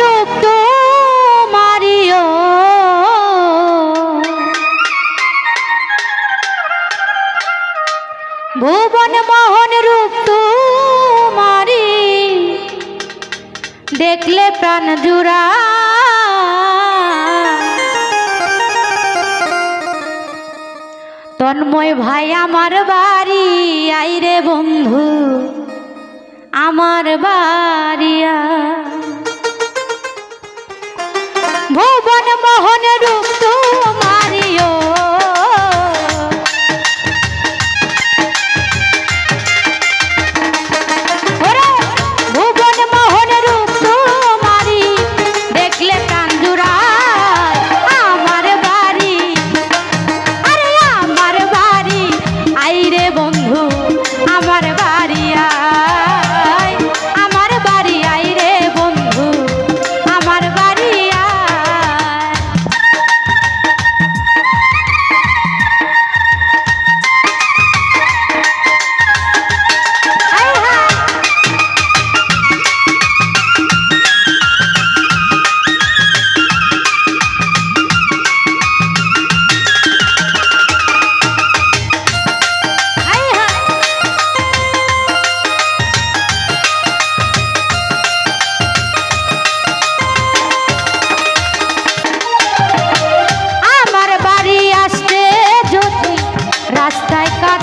রূপ তোমারিও। ভুবন মোহন রূপ তোমারি, দেখলে প্রাণ জুড়া। তন্ময় ভাই, আমার বাড়ি, আইরে বন্ধু, আমার বাড়িয়া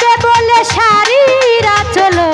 পড়বে বলে শাড়ির আচলো।